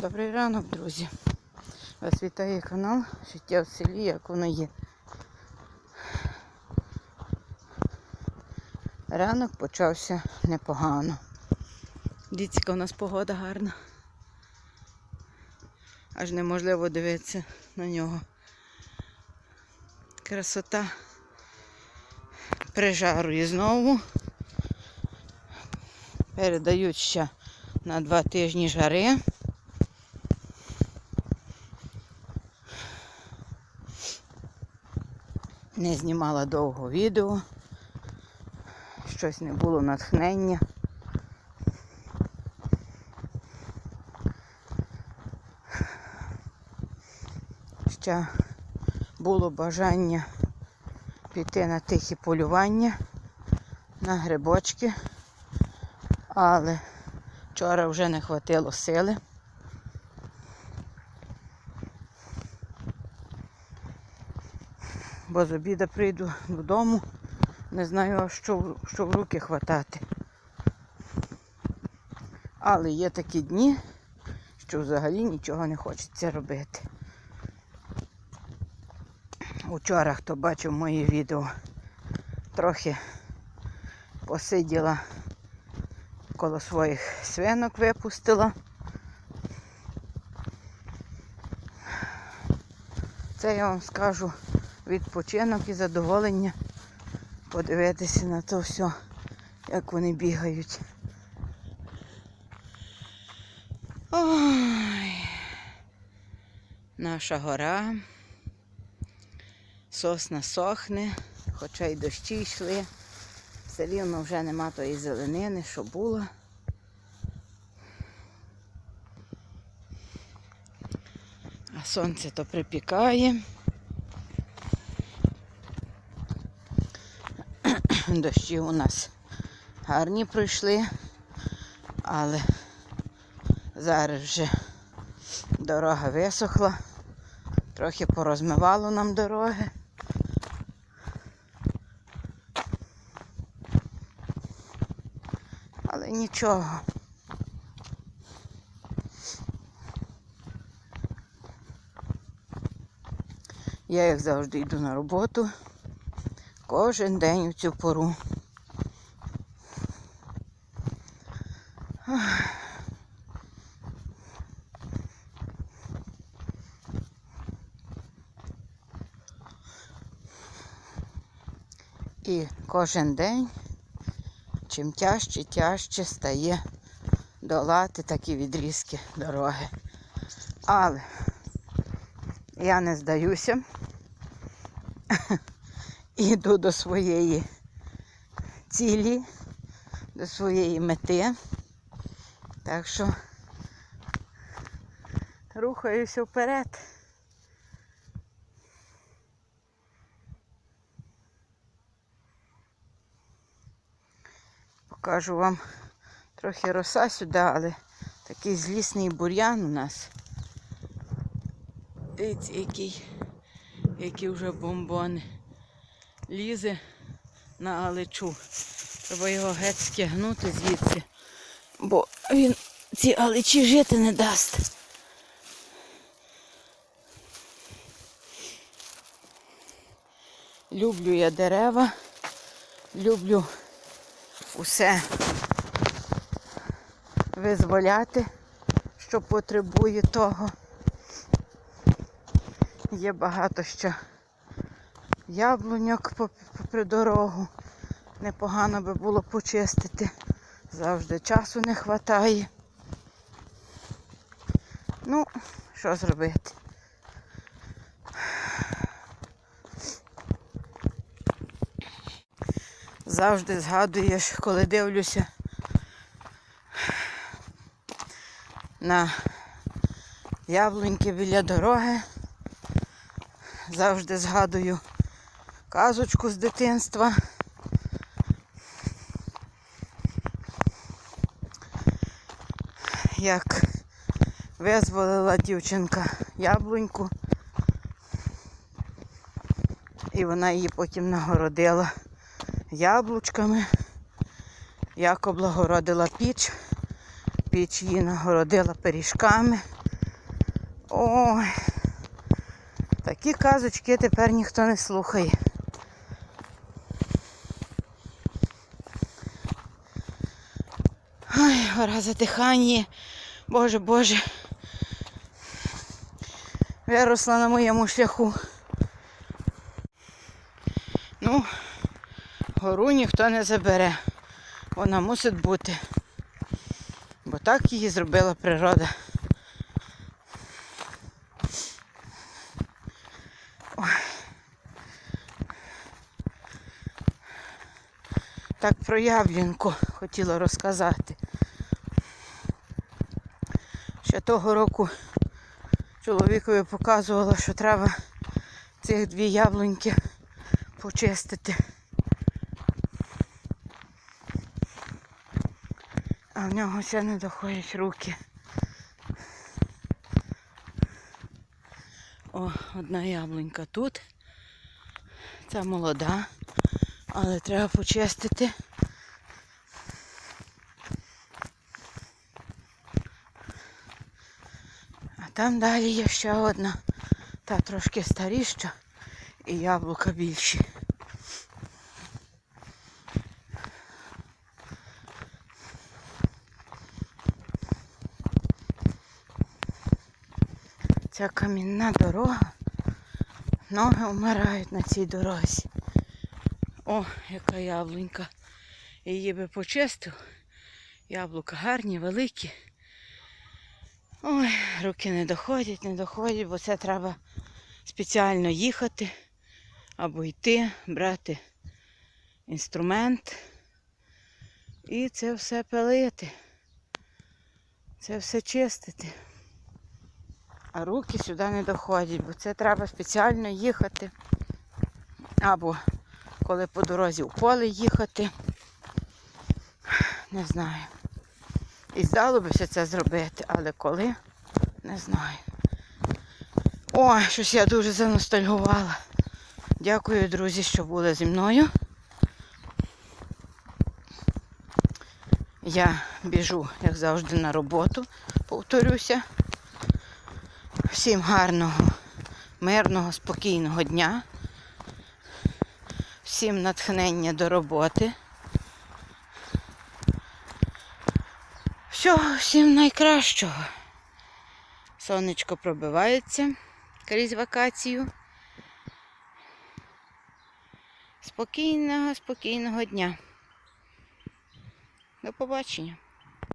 Добрий ранок, друзі. Вас вітає канал Життя в селі, як воно є. Ранок почався непогано. Дивіться, у нас погода гарна. Аж неможливо дивитися на нього. Красота прижарує знову. Передають ще на два тижні жари. Не знімала довго відео. Щось не було натхнення. Ще було бажання піти на тихі полювання, на грибочки, але вчора вже не хватило сили. Бо з обіда прийду додому, не знаю, що, що в руки хватати. Але є такі дні, що взагалі нічого не хочеться робити. Учора, хто бачив моє відео, трохи посиділа коло своїх свинок випустила. Це я вам скажу відпочинок і задоволення подивитися на то все, як вони бігають. Ой, наша гора. Сосна сохне, хоча й дощі йшли. Все рівно вже нема тої зеленини, що була. А сонце то припікає. Дощі у нас гарні пройшли, але зараз вже дорога висохла, трохи порозмивало нам дороги. Але нічого. Я, як завжди, йду на роботу кожен день у цю пору. І кожен день чим тяжче, тяжче стає долати такі відрізки дороги. Але я не здаюся. Іду до своєї цілі, до своєї мети. Так що рухаюся вперед. Покажу вам трохи роса сюди, але такий злісний бур'ян у нас. Дивіться, який, які вже бомбони. Лізе на алечу. Треба його геть стягнути звідси, бо він ці алечі жити не дасть. Люблю я дерева, люблю усе визволяти, що потребує того. Є багато ще яблуньок попри дорогу. Непогано би було почистити. Завжди часу не вистачає. Ну, що зробити? Завжди згадуєш, коли дивлюся на яблуньки біля дороги. Завжди згадую казочку з дитинства. Як визволила дівчинка яблуньку, і вона її потім нагородила яблучками, як облагородила піч, піч її нагородила пиріжками, Ой. Такі казочки тепер ніхто не слухає. Ой, гора затихання. Боже, Боже. Виросла на моєму шляху. Ну, гору ніхто не забере. Вона мусить бути. Бо так її зробила природа. Так про яблінку хотіла розказати. Ще того року чоловікові показувала, що треба цих дві яблуньки почистити. А в нього ще не доходять руки. О, одна яблунька тут. Це молода, але треба почистити. Там далі є ще одна. Та трошки старіша і яблука більші. Ця камінна дорога. Ноги вмирають на цій дорозі. О, яка яблунька. Її би почистив. Яблука гарні, великі. Ой, руки не доходять, не доходять, бо це треба спеціально їхати або йти, брати інструмент і це все пилити. Це все чистити. А руки сюди не доходять, бо це треба спеціально їхати. Або коли по дорозі в поле їхати. Не знаю. І здало би все це зробити, але коли, не знаю. Ой, щось я дуже заностальгувала. Дякую, друзі, що були зі мною. Я біжу, як завжди, на роботу, повторюся. Всім гарного, мирного, спокійного дня. Всім натхнення до роботи. Всього, всім найкращого. Сонечко пробивається крізь вакацію. Спокійного, спокійного дня. До побачення.